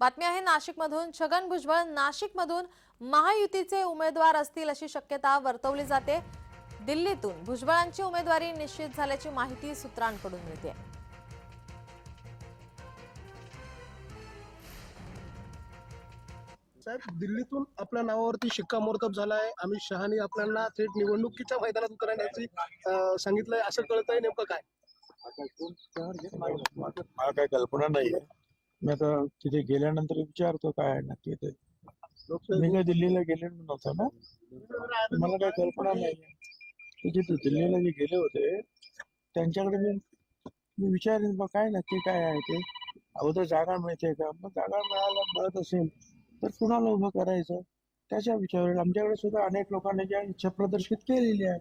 बातमी आहे नाशिकमधून छगन भुजबळ नाशिकमधून महायुतीचे उमेदवार असतील अशी शक्यता वर्तवली जाते. दिल्लीतून भुजबळांची उमेदवारी निश्चित झाल्याची माहिती सूत्रांकडून मिळते. साहेब दिल्लीतून आपल्या नावावरती शिक्कामोर्तब झालाय. अमित शहानी आपल्याला थेट निवडणुकीच्या मैदानात उतरण्याची सांगितलंय. असं कळतंय नेमकं काय? मला काही कल्पना नाहीये. मी आता तिथे गेल्यानंतर विचारतो काय आहे नक्की ते. मी काय दिल्लीला गेलेलो नव्हतो ना? मला काही कल्पना नाहीये ते जिथे दिल्लीला जे गेले होते त्यांच्याकडे मी मी विचारेन बा काय नक्की काय आहे ते? अगोदर जागा मिळते का? मग जागा मिळायला मिळत असेल तर कुणाला उभं करायचं? त्याच्या विचारावर आमच्याकडे सुद्धा अनेक लोकांनी ज्या इच्छा प्रदर्शित केलेली आहे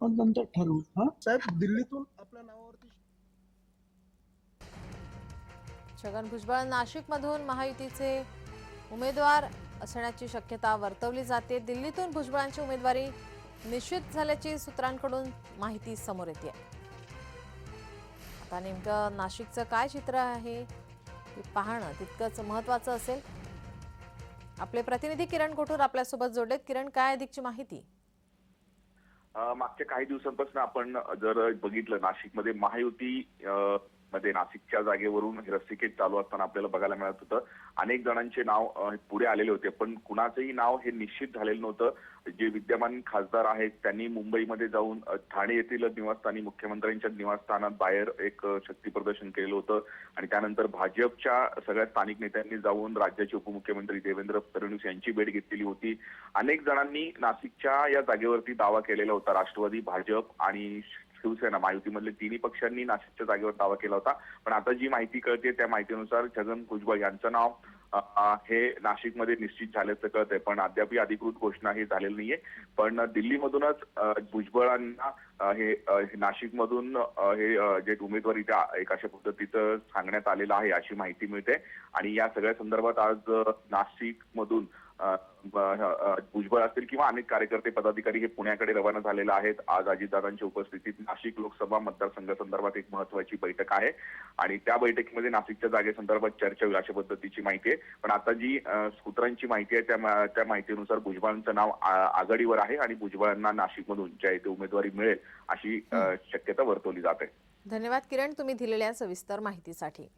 पण नंतर ठरवू. हा? साहेब दिल्लीतून आपल्या नावावरती छगन भुजबळ नाशिकमधून महायुतीचे उमेदवार असण्याची शक्यता वर्तवली जाते. दिल्लीतून भुजबळांची उमेदवारी निश्चित झाल्याची सूत्रांकडून माहिती समोर येते. आता नेमकं नाशिकचं काय चित्र आहे हे पाहणं तितकंच महत्वाचं असेल. आपले प्रतिनिधी किरण कोठूर आपल्यासोबत जोडलेत. किरण काय अधिकची माहिती? मागच्या काही दिवसांपासून आपण जर बघितलं नाशिकमध्ये महायुती मध्ये नाशिकच्या जागेवरून हे रस्तिकेट चालू असताना आपल्याला बघायला मिळत होतं. अनेक जणांचे नाव पुढे आलेले होते पण कुणाचंही नाव हे निश्चित झालेलं नव्हतं. जे विद्यमान खासदार आहेत त्यांनी मुंबईमध्ये जाऊन ठाणे येथील निवासस्थानी मुख्यमंत्र्यांच्या निवासस्थानात बाहेर एक शक्ती प्रदर्शन केलेलं होतं. आणि त्यानंतर भाजपच्या सगळ्या स्थानिक नेत्यांनी जाऊन राज्याचे उपमुख्यमंत्री देवेंद्र फडणवीस यांची भेट घेतलेली होती. अनेक जणांनी नाशिकच्या या जागेवरती दावा केलेला होता राष्ट्रवादी भाजप आणि शिवसेना महायुतीमधले तिन्ही पक्षांनी नाशिकच्या जागेवर दावा केला होता. पण आता जी माहिती कळते त्या माहितीनुसार छगन भुजबळ यांचं नाव हे नाशिकमध्ये निश्चित झाल्याचं कळत आहे पण अद्याप अधिकृत घोषणा ही झालेली नाहीये. पण दिल्लीमधूनच भुजबळांना हे नाशिकमधून हे जे उमेदवारी त्या एक अशा पद्धतीचं सांगण्यात आलेलं आहे अशी माहिती मिळते. आणि या सगळ्या संदर्भात आज नाशिकमधून भुजबळ असतील किंवा अनेक कार्यकर्ते पदाधिकारी हे पुण्याकडे रवाना झालेले आहेत. आज अजितदादांच्या उपस्थितीत नाशिक लोकसभा मतदारसंघासंदर्भात एक महत्वाची बैठक आहे. आणि त्या बैठकीमध्ये नाशिकच्या जागेसंदर्भात चर्चा होईल अशा पद्धतीची माहिती आहे. पण आता जी सूत्रांची माहिती आहे त्या त्या माहितीनुसार भुजबळांचं नाव आघाडीवर आहे आणि भुजबळांना नाशिकमधून ज्या इथे उमेदवारी मिळेल अशी शक्यता वर्तवली जाते धन्यवाद किरण तुम्ही दिलेल्या सविस्तर माहितीसाठी.